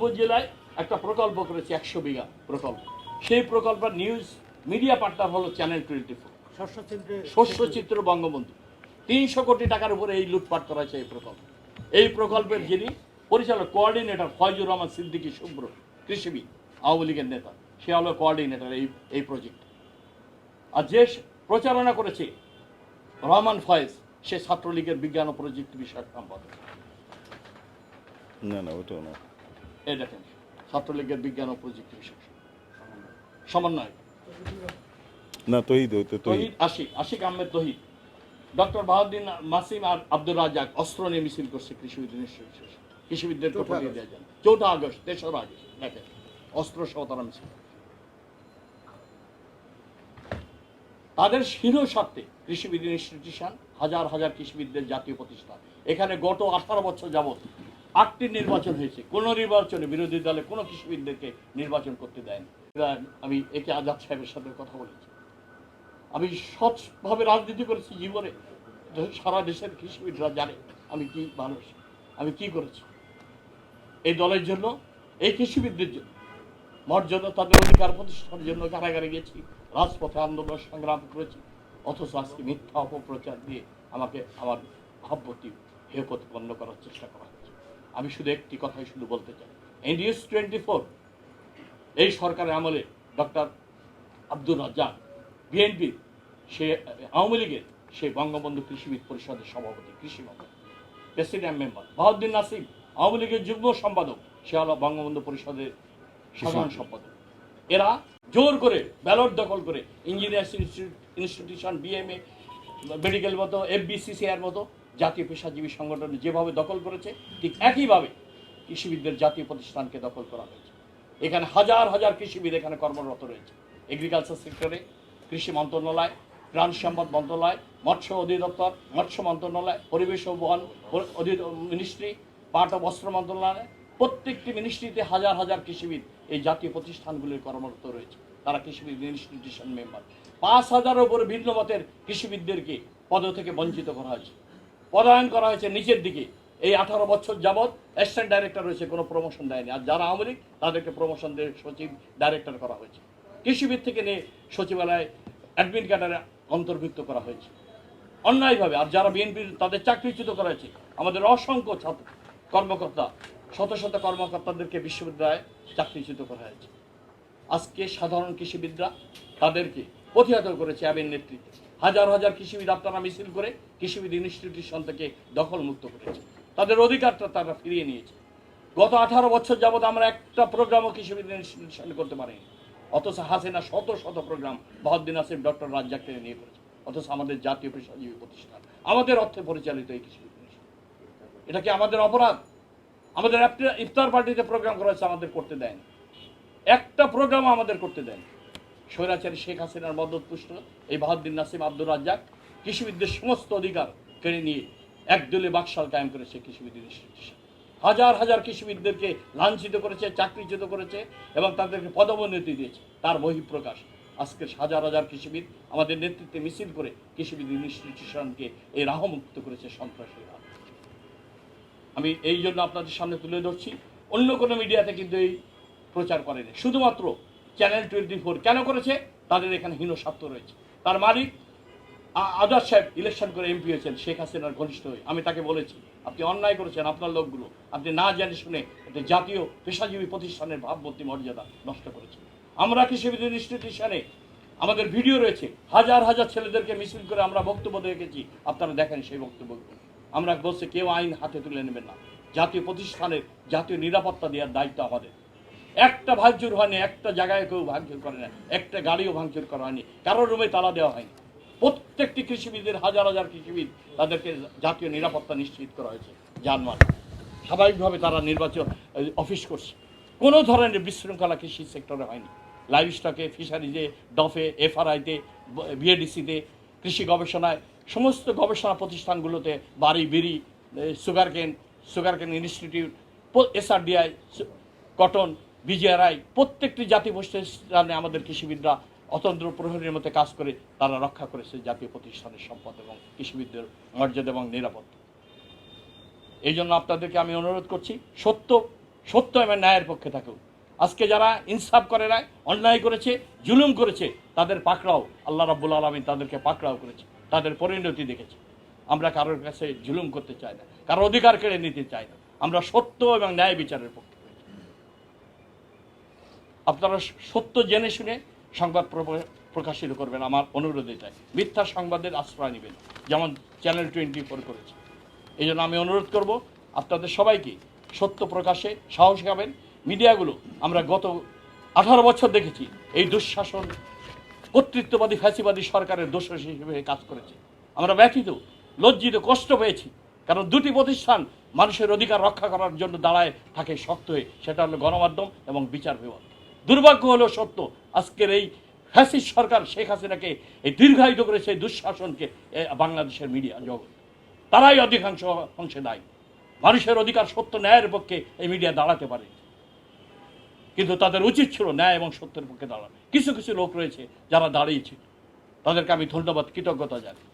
উপজেলায় একটা প্রকল্প করেছে একশো বিঘা প্রকল্প। সেই প্রকল্পের নিউজ মিডিয়া পার্টনার হলো চ্যানেল টোয়েন্টি ফোর শস্য চিত্র বঙ্গবন্ধু। তিনশো কোটি টাকার উপরে এই লুটপাট করা হয়েছে এই প্রকল্প। এই প্রকল্পের যিনি পরিচালক কোঅর্ডিনেটর ফয়জুর রহমান সিদ্দিকী শুভ্র কৃষিবিদ আওয়ামী লীগের নেতা সে হলো কোঅর্ডিনেটর এই এই প্রজেক্ট আর যে প্রচারণা করেছে রহমান ফয়েজ সে ছাত্রলীগের বিজ্ঞান ও প্রযুক্তি বিষয়ক সম্পাদক। না না ওটাও না। এই দেখেন ছাত্রলীগের বিজ্ঞান ও প্রযুক্তি বিষয়ক সমন্বয় না তহিদ ওই তো তহিদ। আশিক আশিক আহমেদ তহিদ। ডক্টর বাহাউদ্দিন মাসিম আর আব্দুর রাজাক অস্ত্র নিয়ে মিছিল করছে কৃষিবিদ কৃষিবিদদের আগস্ট। দেওয়া যায় চৌঠা আগস্ট। তেসরা আগস্ট দেখেন অস্ত্র সহ তারা মিছিল তাদের শিরো স্বার্থে কৃষিবিদ ইনস্টিটিউশন হাজার হাজার কৃষিবিদদের জাতীয় প্রতিষ্ঠান। এখানে গত আঠারো বছর যাবৎ আটটি নির্বাচন হয়েছে। কোন নির্বাচনে বিরোধী দলে কোনো কৃষিবিদদেরকে নির্বাচন করতে দেয়নি। আমি একে আজাদ সাহেবের সাথে কথা বলেছি। আমি সৎভাবে রাজনীতি করেছি জীবনে। সারা দেশের কৃষিবিদরা জানে আমি কি মানুষ, আমি কি করেছি। এই দলের জন্য, এই কৃষিবিদদের জন্য, মর্যাদা, তাদের অধিকার প্রতিষ্ঠার জন্য কারাগারে গেছি, রাজপথে আন্দোলন সংগ্রাম করেছি, অথচ আজকে মিথ্যা অপপ্রচার দিয়ে আমাকে আমার ভাবমূর্তি হেয় প্রতিপন্ন করার চেষ্টা করা আমি শুধু একটি কথাই শুধু বলতে চাই। এনডিএস টোয়েন্টি ফোর এই সরকারের আমলে ডক্টর আব্দুর রাজ্জাক বিএনপি সে আওয়ামী লীগের সে বঙ্গবন্ধু কৃষিবিদ পরিষদের সভাপতি কৃষি মন্ত্রী প্রেসিডেন্ট মেম্বার বাহাউদ্দিন নাসিম আওয়ামী লীগের যুগ্ম সম্পাদক সে হলো বঙ্গবন্ধু পরিষদের সাধারণ সম্পাদক। এরা জোর করে ব্যালট দখল করে engineers institution B M A medical মতো F B C C I মতো জাতীয় পেশাজীবী সংগঠন যেভাবে দখল করেছে, ঠিক একইভাবে কৃষিবিদদের জাতীয় প্রতিষ্ঠানকে দখল করা হয়েছে। এখানে হাজার হাজার কৃষিবিদ এখানে কর্মরত রয়েছে। এগ্রিকালচার সেক্টরে কৃষি মন্ত্রণালয়, প্রাণ সম্পদ মন্ত্রণালয়, মৎস্য অধিদপ্তর, মৎস্য মন্ত্রণালয়, পরিবেশ ও বন মিনিস্ট্রি পাট ও বস্ত্র মন্ত্রণালয়, প্রত্যেকটি মিনিস্ট্রিতে হাজার হাজার কৃষিবিদ এই জাতীয় প্রতিষ্ঠানগুলির কর্মরত রয়েছে। তারা কৃষিবিদ ইনস্টিটিউশন মেম্বার পাঁচ হাজারের উপরে ভিন্ন মতের কৃষিবিদদেরকে পদ থেকে বঞ্চিত করা হয়েছে। পদায়ন করা হয়েছে নিচের দিকে। এই আঠারো বছর যাবৎ অ্যাসিস্ট্যান্ট ডাইরেক্টর রয়েছে, কোনো প্রমোশন দেয়নি। আর যারা আওয়ামী লীগ, তাদেরকে প্রমোশন দিয়ে সচিব ডাইরেক্টর করা হয়েছে। কৃষিবিদ থেকে নিয়ে সচিবালয় অ্যাডমিন ক্যাডারে অন্তর্ভুক্ত করা হয়েছে। অন্যায়ভাবে, আর যারা বিএনপির তাদের চাকরিচ্যুত করা হয়েছে, আমাদের অসংখ্য ছাত্র কর্মকর্তা, শত শত কর্মকর্তাদেরকে বিশ্ববিদ্যালয়ে চাকরিচ্যুত করা হয়েছে। আজকে সাধারণ কৃষিবিদরা তাদেরকে প্রতিহত করেছে অ্যাবের নেতৃত্বে। হাজার হাজার কৃষিবিদ আপনারা মিছিল করে কৃষিবিদ ইনস্টিটিউশন থেকে দখল মুক্ত করেছে। তাদের অধিকারটা তারা ফিরিয়ে নিয়েছে। গত আঠারো বছর যাবত আমরা একটা প্রোগ্রামও কৃষিবিদ ইনস্টিটিউশন করতে পারিনি। অথচ হাসিনা শত শত প্রোগ্রাম বাহাদ্দিন আসিফ ডক্টর রাজ্জাককে নিয়ে করেছে। অথচ আমাদের জাতীয় পেশাজীবী প্রতিষ্ঠান, আমাদের অর্থে পরিচালিত এই কৃষিবিদ এটা কি আমাদের অপরাধ? আমাদের ইফতার পার্টিতে প্রোগ্রাম করা হয়েছে, আমাদের করতে দেয়নি। একটা প্রোগ্রাম আমাদের করতে দেন স্বৈরাচারী শেখ হাসিনার মদত পুষ্ট এই বাহাদ্দিন নাসিম আব্দুর রাজ্জাক কৃষিবিদদের সমস্ত অধিকার কেড়ে নিয়ে একদলে বাকশাল কায়েম করেছে কৃষিবিদ ইনস্টিটিউশন হাজার হাজার কৃষিবিদদেরকে লাঞ্ছিত করেছে, চাকরিচ্যুত করেছে এবং তাদেরকে পদোন্নতি দিয়েছে। তার বহিঃপ্রকাশ। আজকে হাজার হাজার কৃষিবিদ আমাদের নেতৃত্বে মিছিল করে কৃষিবিদ ইনস্টিটিউশনকে এই রাহমুক্ত করেছে সন্ত্রাসীরা আমি এই জন্য আপনাদের সামনে তুলে ধরছি। অন্য কোনো মিডিয়াতে কিন্তু এই প্রচার করেনি। শুধুমাত্র চ্যানেল টোয়েন্টি ফোর কেন করেছে? তাদের এখানে হীন স্বার্থ রয়েছে। তার মালিক আজাদ সাহেব ইলেকশন করে এমপি হয়েছেন, শেখ হাসিনার ঘনিষ্ঠ হয়ে। আমি তাকে বলেছি, আপনি অন্যায় করেছেন আপনার লোকগুলো। আপনি না জানে শুনে একটা জাতীয় পেশাজীবী প্রতিষ্ঠানের ভাবমূর্তি, মর্যাদা নষ্ট করেছেন। আমরা কৃষিবিদ ইনস্টিটিউশনে আমাদের ভিডিও রয়েছে, হাজার হাজার ছেলেদেরকে মিছিল করে আমরা বক্তব্য দেখেছি আপনারা দেখেন সেই বক্তব্যগুলো আমরা বলছি, কেউ আইন হাতে তুলে নেবেন না। জাতীয় প্রতিষ্ঠানের জাতীয় নিরাপত্তা দেওয়ার দায়িত্ব আমাদের। একটা ভাঙচুর হয়নি, একটা জায়গায় কেউ ভাঙচুর করে না একটা গাড়িও ভাঙচুর করা হয়নি, কারোর রুমে তালা দেওয়া হয়নি। প্রত্যেকটি কৃষিবিদের, হাজার হাজার কৃষিবিদ তাদেরকে জাতীয় নিরাপত্তা নিশ্চিত করা হয়েছে জানমাল স্বাভাবিকভাবে তারা নির্বাচন অফিস করছে। কোনো ধরনের বিশৃঙ্খলা কৃষি সেক্টরে হয়নি। লাইভ স্টকে ফিশারিজে, ডফে, এফআরআইতে বিএডিসিতে, কৃষি গবেষণায়, সমস্ত গবেষণা প্রতিষ্ঠানগুলোতে বাড়ি, বিড়ি sugarcane sugarcane sugar cane institute SRDI cotton BGRI, প্রত্যেকটি জাতি প্রতিষ্ঠানে আমাদের কৃষিবিদরা অতন্ত্র প্রহরীর মতো কাজ করে তারা রক্ষা করেছে জাতীয় প্রতিষ্ঠানের সম্পদ এবং কৃষিবিদদের মর্যাদা এবং নিরাপত্তা। এই জন্য আপনাদেরকে আমি অনুরোধ করছি, সত্য সত্য এবং ন্যায়ের পক্ষে থাকুন। আজকে যারা ইনসাফ করে নাই, অন্যায় করেছে, জুলুম করেছে, তাদের পাকড়াও, আল্লাহ রাব্বুল আলমী তাদেরকে পাকড়াও করেছে, তাদের পরিণতি দেখেছে। আমরা কারোর কাছে জুলুম করতে চাই না, কারোর অধিকার কেড়ে নিতে চাই না। আমরা সত্য এবং ন্যায় বিচারের পক্ষে। আপনারা সত্য জেনে শুনে সংবাদ প্র- প্রকাশিত করবেন আমার অনুরোধ এটাই। মিথ্যা সংবাদের আশ্রয় নেবেন, যেমন চ্যানেল টোয়েন্টি ফোর করেছে। এই জন্য আমি অনুরোধ করব, আপনাদের সবাইকে সত্য প্রকাশে সাহস খাবেন মিডিয়াগুলো আমরা গত আঠারো বছর দেখেছি, এই দুঃশাসন কর্তৃত্ববাদী, ফ্যাসিবাদী সরকারের দোষ হিসেবে কাজ করেছে। আমরা ব্যথিত, লজ্জিত, কষ্ট পেয়েছি, কারণ দুটি প্রতিষ্ঠান মানুষের অধিকার রক্ষা করার জন্য দাঁড়ায়, থাকে শক্ত হয়ে। সেটা হলো গণমাধ্যম এবং বিচার বিভাগ। দুর্ভাগ্য হলো সত্য। আজকের এই ফ্যাসিস্ট সরকার শেখ হাসিনাকে, এই দীর্ঘায়িত করেছে এই দুঃশাসনকে বাংলাদেশের মিডিয়া জগৎ। তারাই অধিকাংশ অংশে দায়ী। মানুষের অধিকার সত্য, ন্যায়ের পক্ষে এই মিডিয়া দাঁড়াতে পারে। কিন্তু তাদের উচিত ছিল ন্যায় এবং সত্যের পক্ষে দাঁড়ানো। কিছু কিছু লোক রয়েছে যারা দাঁড়িয়েছে। তাদেরকে আমি ধন্যবাদ, কৃতজ্ঞতা জানাই।